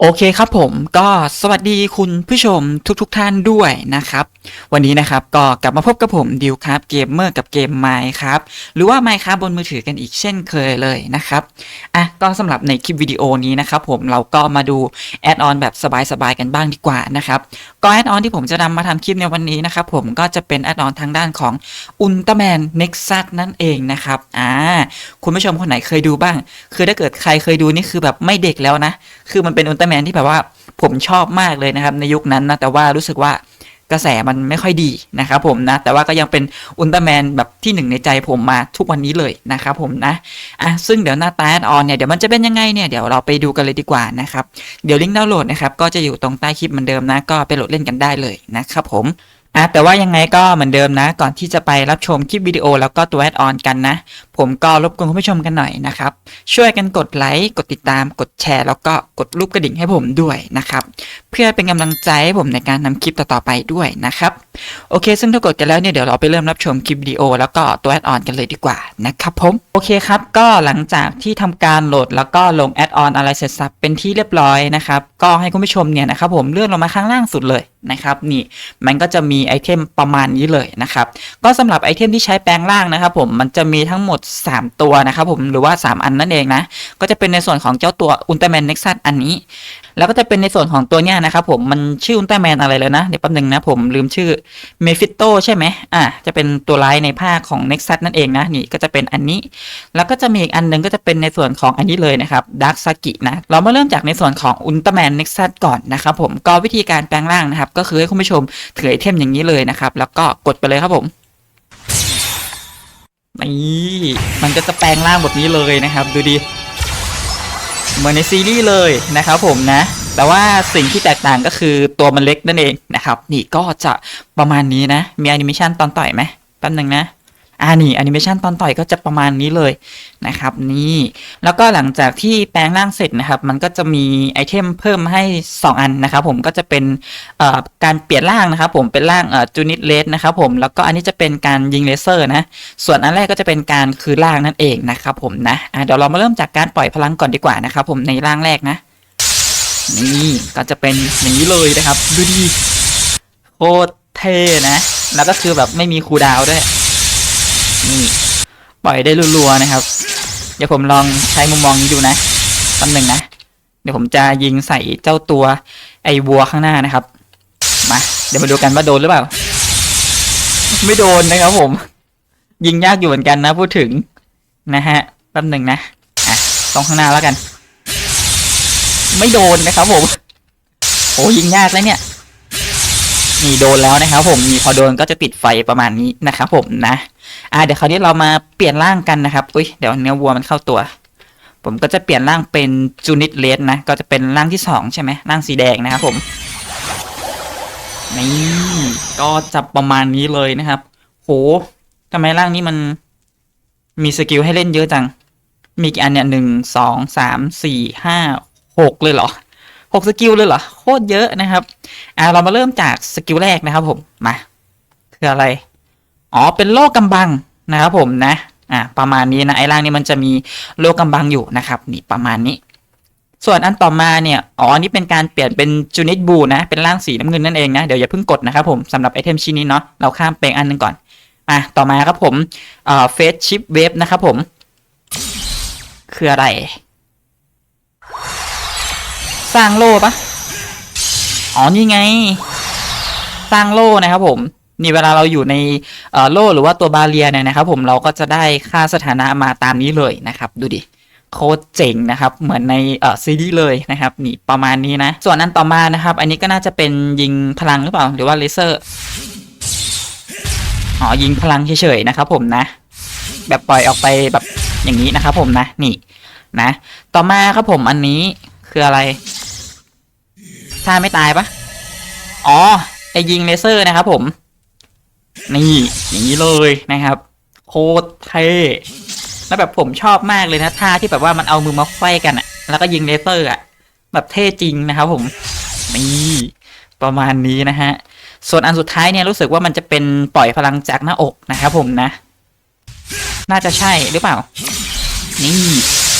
โอเคครับผมก็สวัสดีคุณผู้ชมทุกๆทท่านด้วยนะครับ วันนี้นะครับก็กลับมาพบกับผมดิวครับเกมเมอร์กับเกมไมค์ครับหรือว่าไมค์ครับบนมือถือกันอีกเช่นเคยเลยนะครับอะก็สำหรับในคลิปวิดีโอนี้นะครับผมเราก็มาดูแอดออนแบบสบายๆกันบ้างดีกว่านะครับก็แอดออนที่ผมจะนำมาทำคลิปในวันนี้นะครับผมก็จะเป็นแอดออนทางด้านของอุลตร้าแมนเน็กซัสนั่นเองนะครับอ่าคุณผู้ชมคนไหนเคยดูบ้าง คือถ้าเกิดใครเคยดูนี่คือแบบไม่เด็กแล้วนะ คือมันเป็นอุลตร้าแมนที่แบบว่าผมชอบมากเลยนะครับในยุคนั้นนะแต่ว่ารู้สึกว่ากระแสมันไม่ค่อยดีนะครับผมนะแต่ว่าก็ยังเป็นอุลตร้าแมนแบบที่หนึ่งในใจผมมาทุกวันนี้เลยนะครับผมนะอะซึ่งเดี๋ยวหน้าตาแอออนเนี่ยเดี๋ยวมันจะเป็นยังไงเนี่ยเดี๋ยวเราไปดูกันเลยดีกว่านะครับเดี๋ยวลิงก์ดาวน์โหลดนะครับก็จะอยู่ตรงใต้คลิปเหมือนเดิมนะก็ไปโหลดเล่นกันได้เลยนะครับผม อะแต่ว่ายังไงก็เหมือนเดิมนะ ก่อนที่จะไปรับชมคลิปวิดีโอแล้วก็ตัวแอดออนกันนะ ผมก็รบกวนคุณผู้ชมกันหน่อยนะครับ ช่วยกันกดไลค์กดติดตามกดแชร์ แล้วก็กดรูปกระดิ่งให้ผมด้วยนะครับ เพื่อเป็นกำลังใจให้ผมในการทำคลิปต่อๆไปด้วยนะครับ โอเค ซึ่งถ้ากดกันแล้วเนี่ยเดี๋ยวเราไปเริ่มรับชมคลิปวิดีโอ แล้วก็ตัวแอดออนกันเลยดีกว่านะครับผม โอเคครับ ก็หลังจากที่ทำการโหลดแล้วก็ลงแอดออนอะไรเสร็จสับเป็นที่เรียบร้อยนะครับ ก็ให้คุณผู้ชมเนี่ยนะครับผมเลื่อนลงมาข้างล่างสุดเลยนะครับนี่มันก็จะมีไอเทมประมาณนี้เลยนะครับก็สำหรับไอเทมที่ใช้แปลงร่างนะครับผมมันจะมีทั้งหมด 3 ตัวนะครับผมหรือว่า 3 อันนั่นเองนะก็จะเป็นในส่วนของเจ้าตัวอุลตร้าแมนเน็กซัสอันนี้ แล้วก็จะเป็นในส่วนของตัวเนี้ยนะครับผมมันชื่ออุลตร้าแมนอะไรเลยนะ เดี๋ยวแป๊บนึงนะผมลืมชื่อเมฟิโตใช่ไหมอะจะเป็นตัวร้ายในภาคของเน็กซัสนั่นเองนะนี่ก็จะเป็นอันนี้ แล้วก็จะมีอีกอันหนึงก็จะเป็นในส่วนของอันนี้เลยนะครับดาร์กซากินะเรามาเริ่มจากในส่วนของอุลตร้าแมนเน็กซัสก่อนนะครับผมก็วิธีการแปลงร่างนะครับก็คือให้คุณผู้ชมถือไอเทมอย่างนี้เลยนะครับแล้วก็กดไปเลยครับผมนี่มันก็จะแปลงร่างแบบนี้เลยนะครับ ดูดิ เหมือนในซีรีส์เลยนะครับผมนะ แต่ว่าสิ่งที่แตกต่างก็คือตัวมันเล็กนั่นเองนะครับ นี่ก็จะประมาณนี้นะ มีแอนิเมชันตอนต่อยไหมแป๊บนึงนะ อ่านี่แอนิเมชันตอนต่อยก็จะประมาณนี้เลยนะครับ นี่แล้วก็หลังจากที่แปลงร่างเสร็จนะครับ มันก็จะมีไอเทมเพิ่มให้ 2 อันนะครับ ผมก็จะเป็นการเปลี่ยนร่างนะครับ ผมเป็นร่างจูนิตเลสนะครับ ผมแล้วก็อันนี้จะเป็นการยิงเลเซอร์นะ ส่วนอันแรกก็จะเป็นการคืนร่างนั่นเองนะครับ ผมนะะเดี๋ยวเรามาเริ่มจากการปล่อยพลังก่อนดีกว่านะครับ ผมในร่างแรกนะ นี่ก็จะเป็นอย่างนี้เลยนะครับ ดูดีโคตรเท่นะ แล้วก็คือแบบไม่มีคูดาวด้วย นี่ปล่อยได้รัวๆนะครับ เดี๋ยวผมลองใช้มุมมองนี้ดูนะตำหนึ่งนะ เดี๋ยวผมจะยิงใส่เจ้าตัวไอ้วัวข้างหน้านะครับ มา เดี๋ยวมาดูกันว่าโดนหรือเปล่า ไม่โดนนะครับผม ยิงยากอยู่เหมือนกันนะ พูดถึงนะฮะแป๊บหนึ่งนะอะตรงข้างหน้าแล้วกัน ไม่โดนนะครับผมโอ้ยิงยากแล้วเนี่ยนี่โดนแล้วนะครับผมนี่พอโดนก็จะติดไฟประมาณนี้นะครับผมนะ อ่าเดี๋ยวคราวนี้เรามาเปลี่ยนร่างกันนะครับ อุ้ยเดี๋ยวเนื้อวัวมันเข้าตัว ผมก็จะเปลี่ยนร่างเป็นจูนิตเลสนะ ก็จะเป็นร่างที่สองใช่ไหมร่างสีแดงนะครับผม นี่ก็จะประมาณนี้เลยนะครับ โหทำไมร่างนี้มันมีสกิลให้เล่นเยอะจัง มีกี่อันเนี่ยหนึ่งสองสามสี่ห้าหกเลยเหรอหกสกิลเลยเหรอ โคตรเยอะนะครับ อ่าเรามาเริ่มจากสกิลแรกนะครับผม มา คืออะไร อ๋อเป็นโลกกำบังนะครับผมนะอ่าประมาณนี้นะไอ้ร่างนี้มันจะมีโลกกำบังอยู่นะครับนี่ประมาณนี้ ส่วนอันต่อมาเนี่ยอ๋อนนี้เป็นการเปลี่ยนเป็นจูนิตบูนะเป็นร่างสีน้ำเงินนั่นเองนะเดี๋ยวอย่าเพิ่งกดนะครับผมสำหรับไอเทมชิ้นนี้เนาะเราข้ามไปอันหนึงก่อนอะต่อมาครับผมเอ่อเฟสชิปเวฟนะครับผม คืออะไร สร้างโล่ปะอ๋อนี่ไง สร้างโล่นะครับผม นี่เวลาเราอยู่ในโล่หรือว่าตัวบาเรียเนี่ยนะครับผมเราก็จะได้ค่าสถานะมาตามนี้เลยนะครับ ดูดิโคตรเจ๋งนะครับ เหมือนในเอ่อซีรีส์เลยนะครับ นี่ประมาณนี้นะ ส่วนอันต่อมานะครับ อันนี้ก็น่าจะเป็นยิงพลังหรือเปล่า หรือว่าเลเซอร์อ๋อยิงพลังเฉยๆนะครับผมนะ แบบปล่อยออกไปแบบอย่างนี้นะครับผมนะนี่นะ ต่อมาครับผมอันนี้คืออะไร ถ้าไม่ตายปะอ๋อไอยิงเลเซอร์นะครับผม นี่อย่างนี้เลยนะครับโคตรเท่แล้วแบบผมชอบมากเลยนะท่าที่แบบว่ามันเอามือมาไฟกันอะแล้วก็ยิงเลเซอร์อะแบบเท่จริงนะครับผมนี่ประมาณนี้นะฮะส่วนอันสุดท้ายเนี่ยรู้สึกว่ามันจะเป็นปล่อยพลังจากหน้าอกนะครับผมนะ น่าจะใช่หรือเปล่า นี่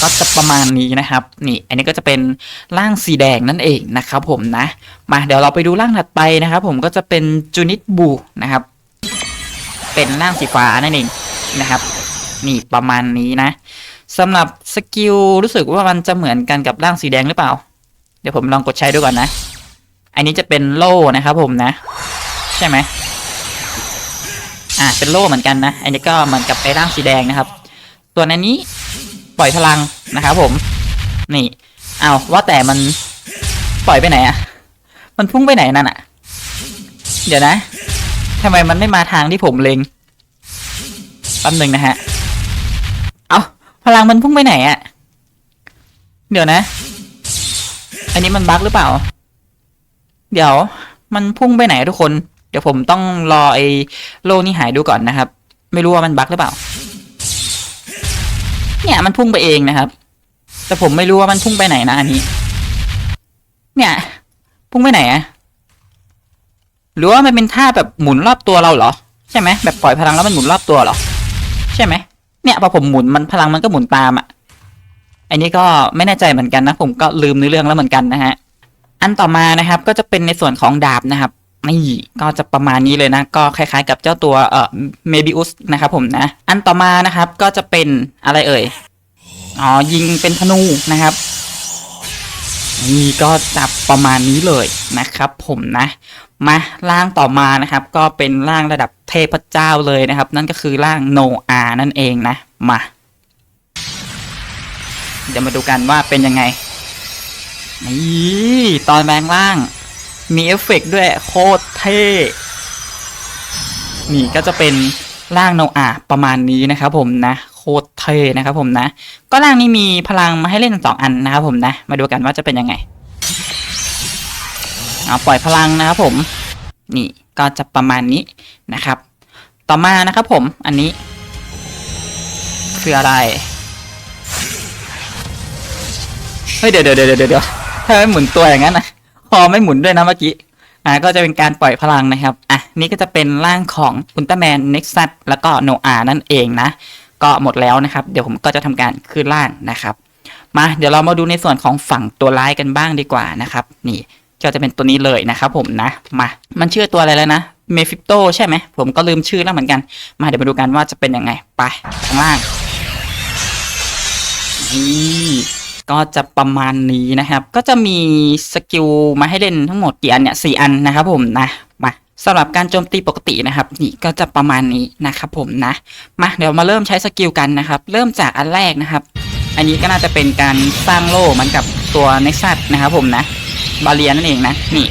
ก็จะประมาณนี้นะครับ นี่ อันนี้ก็จะเป็นร่างสีแดงนั่นเองนะครับผมนะ มาเดี๋ยวเราไปดูร่างถัดไปนะครับ ผมก็จะเป็นจูนิตบูนะครับ เป็นร่างสีฟ้านั่นเองนะครับ นี่ประมาณนี้นะสำหรับสกิลรู้สึกว่ามันจะเหมือนกันกับร่างสีแดงหรือเปล่า เดี๋ยวผมลองกดใช้ดูก่อนนะ อันนี้จะเป็นโล่นะครับผมนะ ใช่ไหมอ่าเป็นโล่เหมือนกันนะ อันนี้ก็เหมือนกับไอ้ร่างสีแดงนะครับ ส่วนอันนี้ปล่อยพลังนะครับผม นี่เอาว่าแต่มันปล่อยไปไหนอะมันพุ่งไปไหนนั่นอะเดี๋ยวนะ ทำไมมันไม่มาทางที่ผมเล็งแป๊บหนึ่งนะฮะ เอาพลังมันพุ่งไปไหนอะเดี๋ยวนะ อันนี้มันบั๊กหรือเปล่า เดี๋ยว มันพุ่งไปไหนทุกคน เดี๋ยวผมต้องรอไอ้โลนี่หายดูก่อนนะครับ ไม่รู้ว่ามันบั๊กหรือเปล่า เนี่ยมันพุ่งไปเองนะครับ แต่ผมไม่รู้ว่ามันพุ่งไปไหนนะอันนี้ เนี่ย พุ่งไปไหนอะ หรือว่ามันเป็นท่าแบบหมุนรอบตัวเราเหรอ ใช่ไหมแบบปล่อยพลังแล้วมันหมุนรอบตัวเหรอ ใช่ไหมเนี่ยพอผมหมุนมันพลังมันก็หมุนตามอะอันนี้ก็ไม่แน่ใจเหมือนกันนะ ผมก็ลืมเนื้อเรื่องแล้วเหมือนกันนะฮะอันต่อมานะครับก็จะเป็นในส่วนของดาบนะครับนี่ก็จะประมาณนี้เลยนะ ก็คล้ายๆ กับเจ้าตัวเอ่อเมบิอุสนะครับผมนะ อันต่อมานะครับก็จะเป็นอะไรเอ่ยอ๋อยิงเป็นธนูนะครับ นี่ก็จับประมาณนี้เลยนะครับ ผมนะมาร่างต่อมานะครับก็เป็นร่างระดับเทพเจ้าเลยนะครับ นั่นก็คือร่างโนอานั่นเองนะมาเดี๋ยวมาดูกันว่าเป็นยังไงนี่ตอนแบงล่าง มีเอฟเฟกด้วยโคตรเท่นี่ก็จะเป็นร่างโนอาประมาณนี้นะครับผมนะ คตรเท่นะครับผมนะ ก็ร่างนี้มีพลังมาให้เล่นสองอันนะครับผมนะ มาดูกันว่าจะเป็นยังไงเอาปล่อยพลังนะครับผม นี่ก็จะประมาณนี้นะครับ ต่อมานะครับผม อันนี้ คืออะไร เฮ้ยเดี๋ยวเดี๋ยวเดี๋ยวเดี๋ยวเดี๋ยวถ้าไม่หมุนตัวอย่างนั้นนะคอไม่หมุนด้วยนะเมื่อกี้อ่าก็จะเป็นการปล่อยพลังนะครับ อะ นี่ก็จะเป็นร่างของอุลตร้าแมนเน็กซัสแล้วก็โนอานั่นเองนะ ก็หมดแล้วนะครับ เดี๋ยวผมก็จะทำการขึ้นร่างนะครับ มาเดี๋ยวเรามาดูในส่วนของฝั่งตัวร้ายกันบ้างดีกว่านะครับ นี่ก็จะเป็นตัวนี้เลยนะครับผมนะมามันชื่อตัวอะไรแล้วนะเมฟิโตใช่ไหมผมก็ลืมชื่อแล้วเหมือนกัน มาเดี๋ยวมาดูกันว่าจะเป็นยังไงไปข้างล่างนี่ก็จะประมาณนี้นะครับ ก็จะมีสกิลมาให้เล่นทั้งหมดกี่อันเนี่ยสี่อันนะครับผมนะ สำหรับการโจมตีปกตินะครับ นี่ก็จะประมาณนี้นะครับผมนะมาเดี๋ยวมาเริ่มใช้สกิลกันนะครับ เริ่มจากอันแรกนะครับ อันนี้ก็น่าจะเป็นการสร้างโล่มือนกับตัวเน็กซัสนะครับผมนะบาเลียนั่นเองนะนี่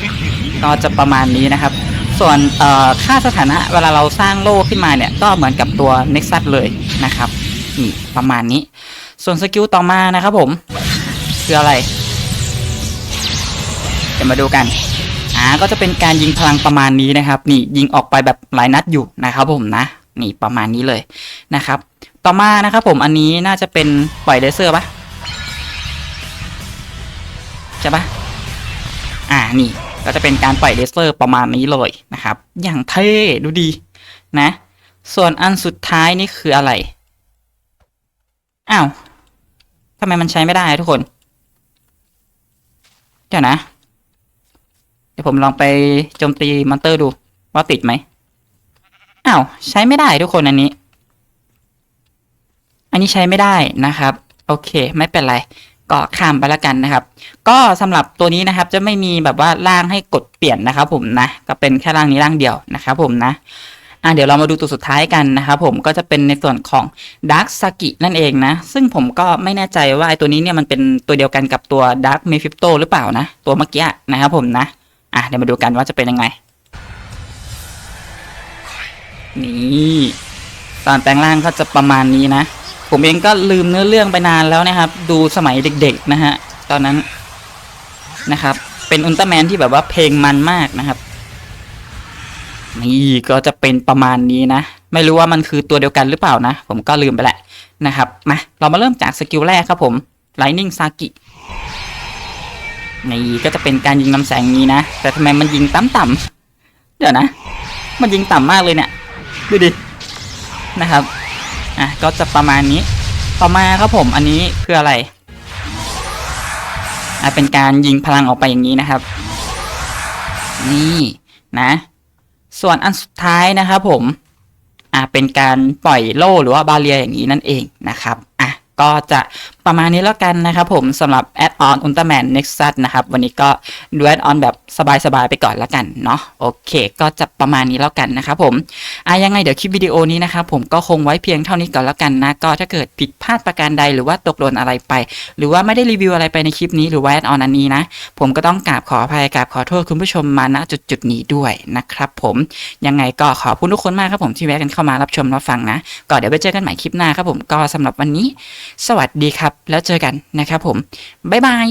ก็จะประมาณนี้นะครับ ส่วนเอ่อค่าสถานะเวลาเราสร้างโล่ขึ้นมาเนี่ยก็เหมือนกับตัวเน็กซัสเลยนะครับนี่ประมาณนี้ ส่วนสกิลต่อมานะครับผมคืออะไรเดี๋ยวมาดูกัน อ่าก็จะเป็นการยิงพลังประมาณนี้นะครับ นี่ยิงออกไปแบบหลายนัดอยู่นะครับผมนะ นี่ประมาณนี้เลยนะครับ ต่อมานะครับผมอันนี้น่าจะเป็นปล่อยเลเซอร์ปะใช่ปะอ่านี่ก็จะเป็นการปล่อยเลเซอร์ประมาณนี้เลยนะครับ อย่างเท่ดูดีนะ ส่วนอันสุดท้ายนี่คืออะไร อ้าวทำไมมันใช้ไม่ได้ทุกคน เดี๋ยวนะ เดี๋ยวผมลองไปโจมตีมอนเตอร์ดูว่าติดไหมอ้าวใช้ไม่ได้ทุกคนอันนี้ อันนี้ใช้ไม่ได้นะครับ โอเค ไม่เป็นไรก็ข้ามไปแล้วกันนะครับ ก็สำหรับตัวนี้นะครับจะไม่มีแบบว่าร่างให้กดเปลี่ยนนะครับ ผมนะก็เป็นแค่ร่างนี้ร่างเดียวนะครับ ผมนะอะเดี๋ยวเรามาดูตัวสุดท้ายกันนะครับผมก็จะเป็นในส่วนของด a r k กซากินั่นเองนะ ซึ่งผมก็ไม่แน่ใจว่าไอตัวนี้เนี่ยมันเป็นตัวเดียวกันกับตัวด a r k กเมฟิโตหรือเปล่านะ ตัวเมื่อกี้นะครับผมนะ อะเดี๋ยวมาดูกันว่าจะเป็นยังไง นี่ตอนแปลงร่างก็จะประมาณนี้นะ ผมเองก็ลืมเนื้อเรื่องไปนานแล้วนะครับ ดูสมัยเด็กๆนะฮะ ตอนนั้นนะครับ เป็นอุลตร้าแมนที่แบบว่าเพลงมันมากนะครับ นี่ก็จะเป็นประมาณนี้นะ ไม่รู้ว่ามันคือตัวเดียวกันหรือเปล่านะ ผมก็ลืมไปแหละนะครับ มา เรามาเริ่มจากสกิลแรกครับผม Lightning Saki นี่ก็จะเป็นการยิงลำแสงนี้นะ แต่ทำไมมันยิงต่ำๆเดี๋ยวนะ มันยิงต่ำมากเลยเนี่ย ดูดิ นะครับ อะ ก็จะประมาณนี้ ต่อมาครับผม อันนี้คืออะไร อะ เป็นการยิงพลังออกไปอย่างนี้นะครับ นี่นะ ส่วนอันสุดท้ายนะครับผม อ่าเป็นการปล่อยโล่หรือว่าบาเรียอย่างนี้นั่นเองนะครับ อะ ก็จะประมาณนี้แล้วกันนะครับผมสำหรับแอดออนอุลตร้าแมนเน็กซัสนะครับ วันนี้ก็ดูแอดออนแบบสบายๆไปก่อนแล้วกันเนาะโอเค ก็จะประมาณนี้แล้วกันนะครับผมอะยังไงเดี๋ยวคลิปวิดีโอนี้นะครับผมก็คงไว้เพียงเท่านี้ก่อนแล้วกันนะก็ถ้าเกิดผิดพลาดประการใดหรือว่าตกหล่นอะไรไป หรือว่าไม่ได้รีวิวอะไรไปในคลิปนี้หรือว่าแอดออนอันนี้นะผมก็ต้องกราบขออภัยกราบขอโทษคุณผู้ชมมาณจุดจุดๆนี้ด้วยนะครับผมยังไงก็ขอบคุณทุกคนมากครับผมที่แวะกันเข้ามารับชมรับฟังนะก็เดี๋ยวไปเจอกันใหม่คลิปหน้าครับผมก็สำหรับวันนี้ สวัสดีครับแล้วเจอกันนะครับผม บ๊ายบาย